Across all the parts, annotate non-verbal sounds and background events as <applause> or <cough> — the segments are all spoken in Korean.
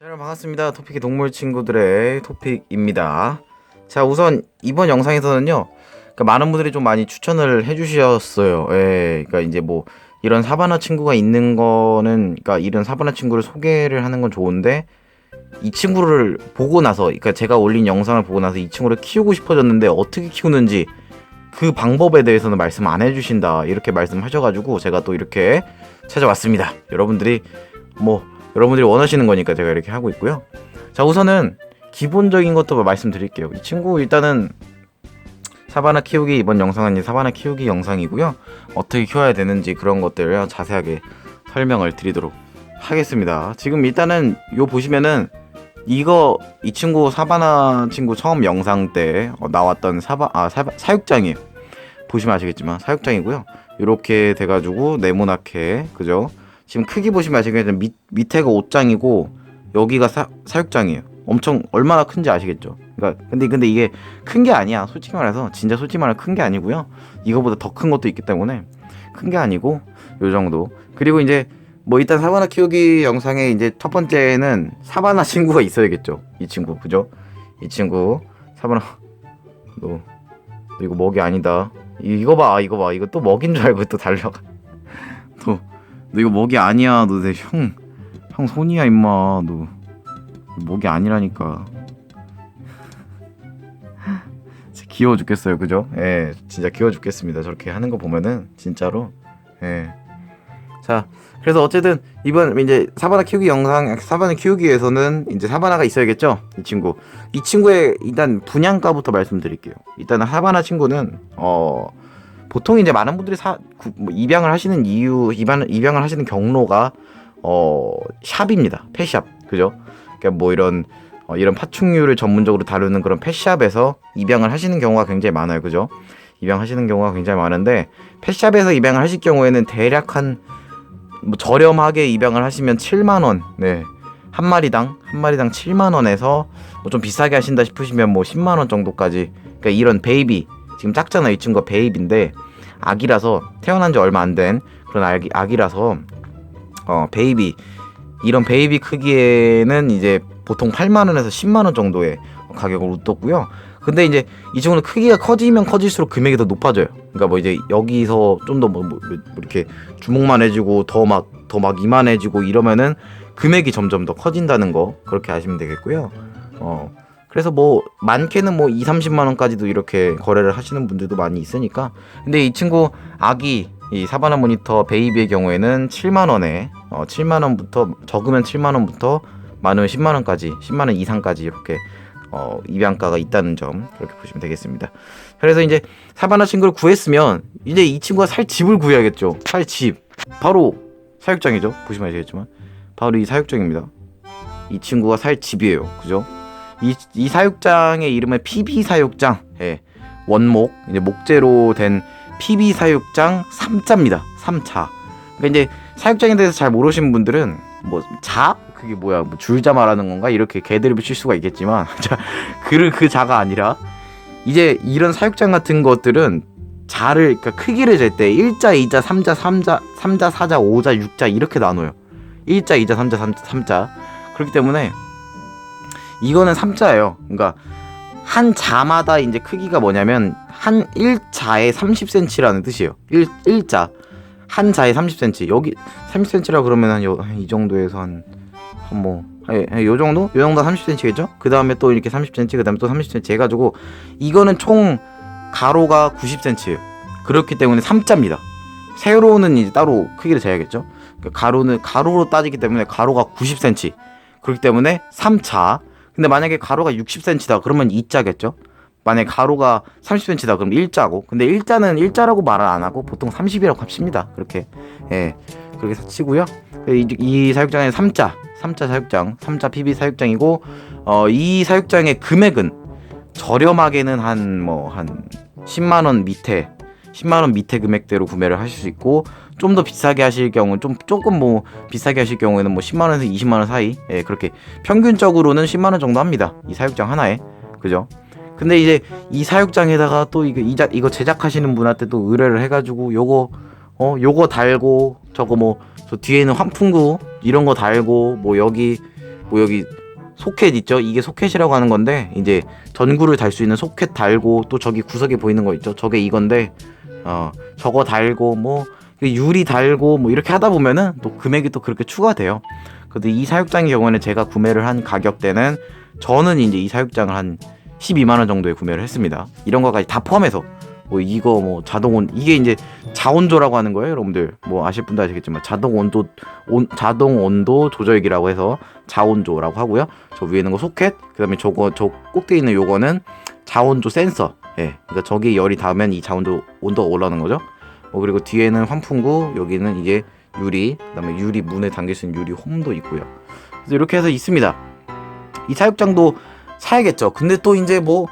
자, 여러분 반갑습니다. 토픽의 동물 친구들의 토픽입니다. 자, 우선 이번 영상에서는요. 그러니까 많은 분들이 좀 많이 추천을 해주셨어요. 예, 그러니까 이제 뭐 이런 사바나 친구가 있는 거는, 그러니까 이런 사바나 친구를 소개를 하는 건 좋은데 이 친구를 보고 나서, 그러니까 제가 올린 영상을 보고 나서 이 친구를 키우고 싶어졌는데 어떻게 키우는지 그 방법에 대해서는 말씀 안 해주신다 이렇게 말씀하셔가지고 제가 또 이렇게 찾아왔습니다. 여러분들이 뭐 여러분들이 원하시는 거니까 제가 이렇게 하고 있고요. 자 우선은 기본적인 것도 말씀드릴게요. 이 친구 일단은 사바나 키우기 이번 영상은 사바나 키우기 영상이고요. 어떻게 키워야 되는지 그런 것들을 자세하게 설명을 드리도록 하겠습니다. 지금 일단은 요 보시면은 이거 이 친구 사바나 친구 처음 영상 때 어, 나왔던 사바 아 사, 사육장이에요. 보시면 아시겠지만 사육장이고요. 이렇게 돼가지고 네모나게 그죠? 지금 크기 보시면 아시겠지만 밑 밑에가 옷장이고 여기가 사, 사육장이에요. 엄청 얼마나 큰지 아시겠죠? 그러니까 근데 근데 이게 큰 게 아니야. 솔직히 말해서 진짜 솔직히 말해 큰게 아니고요. 이거보다 더 큰 것도 있기 때문에 큰 게 아니고 요 정도. 그리고 이제 뭐 일단 사바나 키우기 영상에 이제 첫 번째는 사바나 친구가 있어야겠죠. 이 친구 그죠? 이 친구 사바나 너, 너 이거 먹이 아니다. 이- 이거 봐 이거 봐 이거 또 먹인 줄 알고 또 달려가. <laughs> 또 너 이거 먹이 아니야. 너 내 형 형 손이야 임마. 너 먹이 아니라니까. <laughs> 진짜 귀여워 죽겠어요 그죠? 예 진짜 귀여워 죽겠습니다. 저렇게 하는 거 보면은 진짜로 예. 자 그래서 어쨌든 이번 이제 사바나 키우기 영상 사바나 키우기에서는 이제 사바나가 있어야겠죠 이 친구 이 친구의 일단 분양가부터 말씀드릴게요 일단은 사바나 친구는 어 보통 이제 많은 분들이 사 구- 뭐 입양을 하시는 이유 입양 입양을 하시는 경로가 어 샵입니다. 펫샵. 그죠? 그러니까 뭐 이런 어, 이런 파충류를 전문적으로 다루는 그런 펫샵에서 입양을 하시는 경우가 굉장히 많아요. 그죠? 입양하시는 경우가 굉장히 많은데 펫샵에서 입양을 하실 경우에는 대략 한 뭐 저렴하게 입양을 하시면 7만 원, 네. 한 마리당 한 마리당 7만 원에서 뭐 좀 비싸게 하신다 싶으시면 뭐 10만 원 정도까지. 그러니까 이런 베이비 지금 작잖아요. 이 친구가 베이비인데 아기라서 태어난 지 얼마 안 된 그런 아기, 아기라서 어 베이비 이런 베이비 크기에는 이제 보통 8만 원에서 10만 원 정도의 가격을 웃뒀고요. 근데 이제 이 친구는 크기가 커지면 커질수록 금액이 더 높아져요. 그러니까 뭐 이제 여기서 좀 더뭐 이렇게 주먹만 해지고 더 막 더 막 이만해지고 이러면은 금액이 점점 더 커진다는 거 그렇게 아시면 되겠고요. 어 그래서 뭐 많게는 뭐 2, 30만 원까지도 이렇게 거래를 하시는 분들도 많이 있으니까 근데 이 친구 아기 이 사바나 모니터 베이비의 경우에는 7만 원에 어 7만 원부터 적으면 7만 원부터 많으면 10만 원까지 10만 원 이상까지 이렇게 어, 입양가가 있다는 점 그렇게 보시면 되겠습니다. 그래서 이제 사바나 친구를 구했으면 이제 이 친구가 살 집을 구해야겠죠. 살 집. 바로 사육장이죠. 보시면 아시겠지만 바로 이 사육장입니다. 이 친구가 살 집이에요. 그죠? 이, 이 사육장의 이름은 PB 사육장. 예. 원목 이제 목재로 된 PB 사육장 3자입니다. 3차. 그러니까 이제 사육장에 대해서 잘 모르시는 분들은 뭐 자? 그게 뭐야? 뭐 줄자 말하는 건가? 이렇게 개들을 붙일 수가 있겠지만 <laughs> 자, 그, 그 자가 아니라 이제 이런 사육장 같은 것들은 자를 그러니까 크기를 잴 때 1자, 2자, 3자, 3자, 3자, 4자, 5자, 6자 이렇게 나눠요. 1자, 2자, 3자, 3, 3자. 그렇기 때문에 이거는 3자예요. 그러니까 한 자마다 이제 크기가 뭐냐면 한 1자에 30cm라는 뜻이에요. 1, 1자. 한 자에 30cm. 여기 30cm라 그러면 한이 정도에서 한 한 뭐, 예, 예, 요 정도? 요 정도 30cm겠죠? 그 다음에 또 이렇게 30cm, 그 다음에 또 30cm 해가지고, 이거는 총 가로가 90cm예요. 그렇기 때문에 3자입니다. 세로는 이제 따로 크기를 재야겠죠? 그러니까 가로는, 가로로 따지기 때문에 가로가 90cm. 그렇기 때문에 3차. 근데 만약에 가로가 60cm다, 그러면 2자겠죠? 만약에 가로가 30cm다, 그럼 1자고. 근데 1자는 1자라고 말을 안 하고 보통 30이라고 합십니다. 그렇게. 예. 그렇게 치고요. 이, 이 사육장에 3자, 3자 사육장, 3자 PB 사육장이고 어, 이 사육장의 금액은 저렴하게는 한 뭐한 10만 원 밑에 10만 원 밑에 금액대로 구매를 하실 수 있고 좀 더 비싸게 하실 경우 좀 조금 뭐 비싸게 하실 경우에는 뭐 10만 원에서 20만 원 사이 예, 그렇게 평균적으로는 10만 원 정도 합니다. 이 사육장 하나에. 그죠? 근데 이제 이 사육장에다가 또 이거 이자 이거 제작하시는 분한테 또 의뢰를 해 가지고 요거 어 요거 달고 저거 뭐 저 뒤에는 환풍구 이런 거 달고 뭐 여기 뭐 여기 소켓 있죠? 이게 소켓이라고 하는 건데 이제 전구를 달 수 있는 소켓 달고 또 저기 구석에 보이는 거 있죠? 저게 이건데 어 저거 달고 뭐 유리 달고 뭐 이렇게 하다 보면은 또 금액이 또 그렇게 추가돼요. 근데 이 사육장의 경우에는 제가 구매를 한 가격대는 저는 이제 이 사육장을 한 12만 원 정도에 구매를 했습니다. 이런 거까지 다 포함해서 뭐 이거 뭐 자동 온 이게 이제 자온조라고 하는 거예요, 여러분들. 뭐 아실 분도 아시겠지만 자동 온도 온 자동 온도 조절기라고 해서 자온조라고 하고요. 저 위에 있는 거 소켓, 그다음에 저거 저 꼭대기 있는 요거는 자온조 센서. 예. 그러니까 저기 열이 닿으면 이 자온조 온도가 올라오는 거죠. 뭐 그리고 뒤에는 환풍구, 여기는 이제 유리, 그다음에 유리 문에 담길 수 있는 유리 홈도 있고요. 그래서 이렇게 해서 있습니다. 이 사육장도 사야겠죠. 근데 또 이제 뭐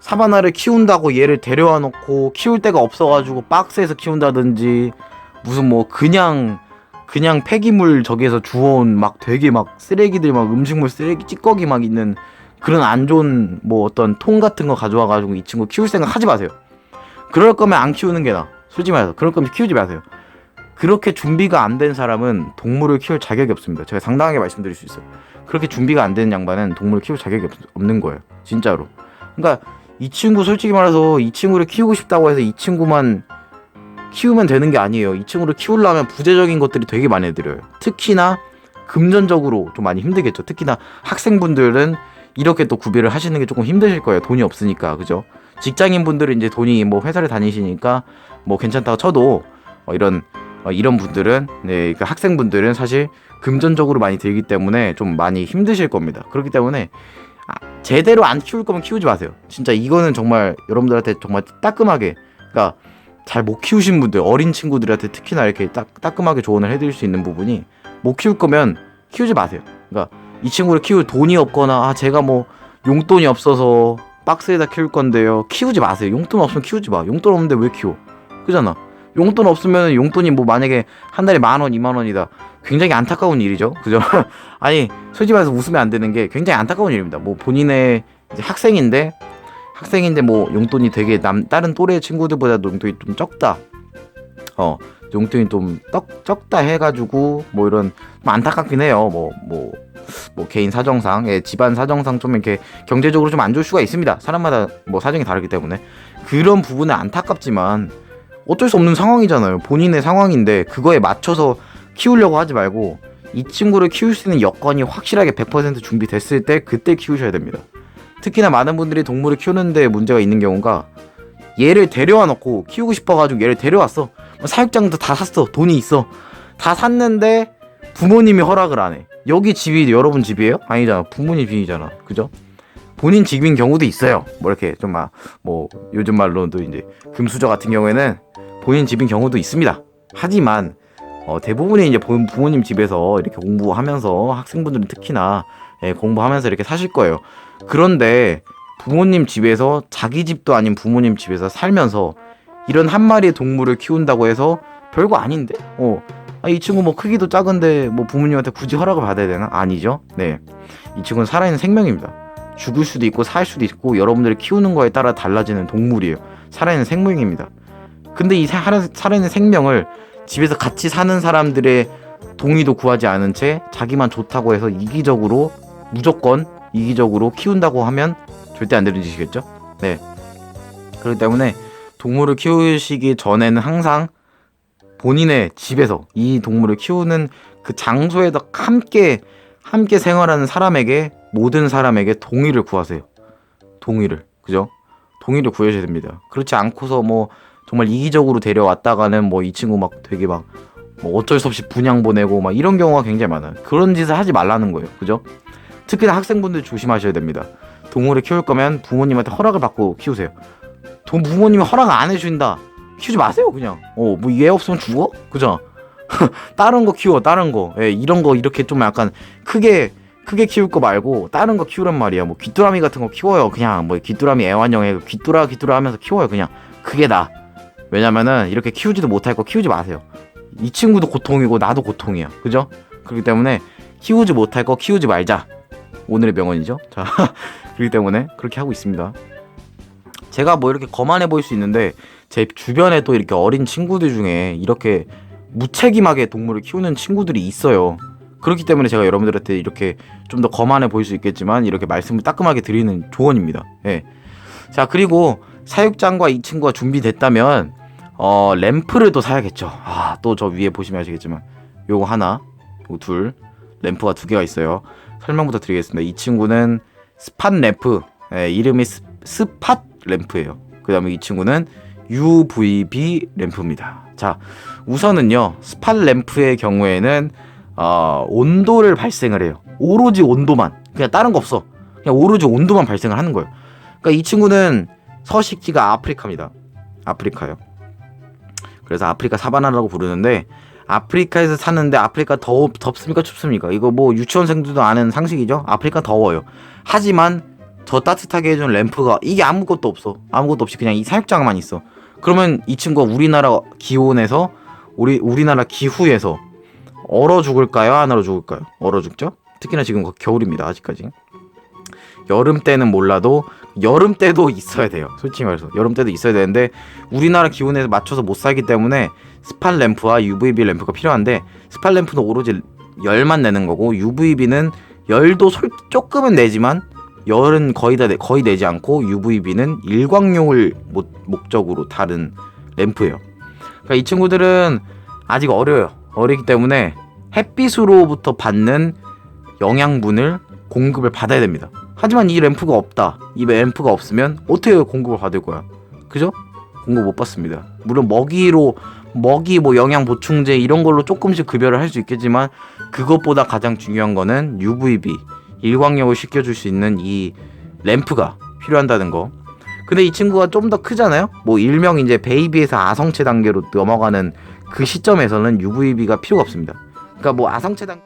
사바나를 키운다고 얘를 데려와 놓고 키울 데가 없어가지고 박스에서 키운다든지 무슨 뭐 그냥 그냥 폐기물 저기에서 주워온 막 되게 막 쓰레기들 막 음식물 쓰레기 찌꺼기 막 있는 그런 안 좋은 뭐 어떤 통 같은 거 가져와가지고 이 친구 키울 생각 하지 마세요. 그럴 거면 안 키우는 게 나. 솔직히 말해서 그럴 거면 키우지 마세요. 그렇게 준비가 안 된 사람은 동물을 키울 자격이 없습니다. 제가 당당하게 말씀드릴 수 있어요. 그렇게 준비가 안 되는 양반은 동물을 키울 자격이 없, 없는 거예요. 진짜로. 그러니까 이 친구 솔직히 말해서 이 친구를 키우고 싶다고 해서 이 친구만 키우면 되는 게 아니에요. 이 친구를 키우려면 부재적인 것들이 되게 많이 들어요. 특히나 금전적으로 좀 많이 힘들겠죠. 특히나 학생분들은 이렇게 또 구비를 하시는 게 조금 힘드실 거예요. 돈이 없으니까. 그죠? 직장인 분들은 이제 돈이 뭐 회사를 다니시니까 뭐 괜찮다고 쳐도 어 이런 어 이런 분들은 네, 그 학생분들은 사실 금전적으로 많이 들기 때문에 좀 많이 힘드실 겁니다. 그렇기 때문에 아, 제대로 안 키울 거면 키우지 마세요. 진짜 이거는 정말 여러분들한테 정말 따끔하게, 그러니까 잘 못 키우신 분들, 어린 친구들한테 특히나 이렇게 따, 따끔하게 조언을 해드릴 수 있는 부분이 못 키울 거면 키우지 마세요. 그러니까 이 친구를 키울 돈이 없거나 아 제가 뭐 용돈이 없어서 박스에다 키울 건데요. 키우지 마세요. 용돈 없으면 키우지 마. 용돈 없는데 왜 키워? 그잖아. 용돈 없으면 용돈이 뭐 만약에 한 달에 만 원, 이만 원이다. 굉장히 안타까운 일이죠. 그죠? <laughs> 아니, 솔직히 말해서 웃으면 안 되는 게 굉장히 안타까운 일입니다. 뭐 본인의 학생인데 학생인데 뭐 용돈이 되게 남 다른 또래 친구들보다도 용돈이 좀 적다. 어, 용돈이 좀 떡, 적다 해가지고 뭐 이런 좀 안타깝긴 해요. 뭐뭐 뭐 개인 사정상, 예, 집안 사정상 좀 이렇게 경제적으로 좀 안 좋을 수가 있습니다. 사람마다 뭐 사정이 다르기 때문에 그런 부분은 안타깝지만 어쩔 수 없는 상황이잖아요. 본인의 상황인데 그거에 맞춰서 키우려고 하지 말고 이 친구를 키울 수 있는 여건이 확실하게 100% 준비됐을 때 그때 키우셔야 됩니다. 특히나 많은 분들이 동물을 키우는데 문제가 있는 경우가 얘를 데려와 놓고 키우고 싶어가지고 얘를 데려왔어. 뭐 사육장도 다 샀어. 돈이 있어. 다 샀는데 부모님이 허락을 안 해. 여기 집이 여러분 집이에요? 아니잖아. 부모님 집이잖아. 그죠? 본인 집인 경우도 있어요. 뭐 이렇게 좀 막 뭐 요즘 말로도 이제 금수저 같은 경우에는 본인 집인 경우도 있습니다. 하지만 어, 대부분이 이제 부- 부모님 집에서 이렇게 공부하면서 학생분들은 특히나 예, 공부하면서 이렇게 사실 거예요. 그런데 부모님 집에서 자기 집도 아닌 부모님 집에서 살면서 이런 한 마리의 동물을 키운다고 해서 별거 아닌데, 어, 아, 이 친구 뭐 크기도 작은데 뭐 부모님한테 굳이 허락을 받아야 되나? 아니죠. 네, 이 친구는 살아있는 생명입니다. 죽을 수도 있고 살 수도 있고 여러분들이 키우는 거에 따라 달라지는 동물이에요. 살아있는 생명입니다. 근데 이 사- 살아있는 생명을 집에서 같이 사는 사람들의 동의도 구하지 않은 채 자기만 좋다고 해서 이기적으로 무조건 이기적으로 키운다고 하면 절대 안 되는 짓이겠죠? 네. 그렇기 때문에 동물을 키우시기 전에는 항상 본인의 집에서 이 동물을 키우는 그 장소에다 함께 함께 생활하는 사람에게 모든 사람에게 동의를 구하세요. 동의를. 그죠? 동의를 구하셔야 됩니다. 그렇지 않고서 뭐 정말 이기적으로 데려왔다가는 뭐 이 친구 막 되게 막 뭐 어쩔 수 없이 분양 보내고 막 이런 경우가 굉장히 많아요. 그런 짓을 하지 말라는 거예요. 그죠? 특히나 학생분들 조심하셔야 됩니다. 동물을 키울 거면 부모님한테 허락을 받고 키우세요. 돈 부모님이 허락 안 해준다. 키우지 마세요, 그냥. 어, 뭐 얘 없으면 죽어? 그죠? <laughs> 다른 거 키워, 다른 거. 예, 이런 거 이렇게 좀 약간 크게 크게 키울 거 말고 다른 거 키우란 말이야. 뭐 귀뚜라미 같은 거 키워요. 그냥 뭐 귀뚜라미 애완용에 귀뚜라 귀뚜라 하면서 키워요. 그냥 그게 나. 왜냐면은 이렇게 키우지도 못할 거 키우지 마세요. 이 친구도 고통이고 나도 고통이야. 그죠? 그렇기 때문에 키우지 못할 거 키우지 말자. 오늘의 명언이죠. 자, <laughs> 그렇기 때문에 그렇게 하고 있습니다. 제가 뭐 이렇게 거만해 보일 수 있는데 제 주변에 또 이렇게 어린 친구들 중에 이렇게 무책임하게 동물을 키우는 친구들이 있어요. 그렇기 때문에 제가 여러분들한테 이렇게 좀 더 거만해 보일 수 있겠지만 이렇게 말씀을 따끔하게 드리는 조언입니다. 예. 자 그리고 사육장과 이 친구가 준비됐다면 어 램프를 또 사야겠죠. 아 또 저 위에 보시면 아시겠지만 요거 하나, 요거 둘 램프가 두 개가 있어요. 설명부터 드리겠습니다. 이 친구는 스팟 램프, 예, 이름이 스, 스팟 램프예요. 그 다음에 이 친구는 UVB 램프입니다. 자 우선은요 스팟 램프의 경우에는 어, 온도를 발생을 해요. 오로지 온도만 그냥 다른 거 없어. 그냥 오로지 온도만 발생을 하는 거예요. 그러니까 이 친구는 서식지가 아프리카입니다. 아프리카요. 그래서 아프리카 사바나라고 부르는데 아프리카에서 사는데 아프리카 더 덥습니까 춥습니까? 이거 뭐 유치원생들도 아는 상식이죠. 아프리카 더워요. 하지만 더 따뜻하게 해준 램프가 이게 아무것도 없어. 아무것도 없이 그냥 이 사육장만 있어. 그러면 이 친구가 우리나라 기온에서 우리 우리나라 기후에서 얼어 죽을까요? 안 얼어 죽을까요? 얼어 죽죠. 특히나 지금 겨울입니다. 아직까지. 여름 때는 몰라도 여름 때도 있어야 돼요. 솔직히 말해서 여름 때도 있어야 되는데 우리나라 기온에 맞춰서 못 살기 때문에 스팟 램프와 UVB 램프가 필요한데 스팟 램프는 오로지 열만 내는 거고 UVB는 열도 솔 조금은 내지만 열은 거의 다 내, 거의 내지 않고 UVB는 일광용을 목, 목적으로 다른 램프예요. 그러니까 이 친구들은 아직 어려요. 어리기 때문에 햇빛으로부터 받는 영양분을 공급을 받아야 됩니다. 하지만 이 램프가 없다. 이 램프가 없으면 어떻게 공급을 받을 거야? 그죠? 공급 못 받습니다. 물론 먹이로 먹이 뭐 영양 보충제 이런 걸로 조금씩 급여를 할 수 있겠지만 그것보다 가장 중요한 거는 UVB 일광욕을 시켜줄 수 있는 이 램프가 필요한다는 거. 근데 이 친구가 좀 더 크잖아요. 뭐 일명 이제 베이비에서 아성체 단계로 넘어가는 그 시점에서는 UVB가 필요가 없습니다. 그러니까 뭐 아성체 단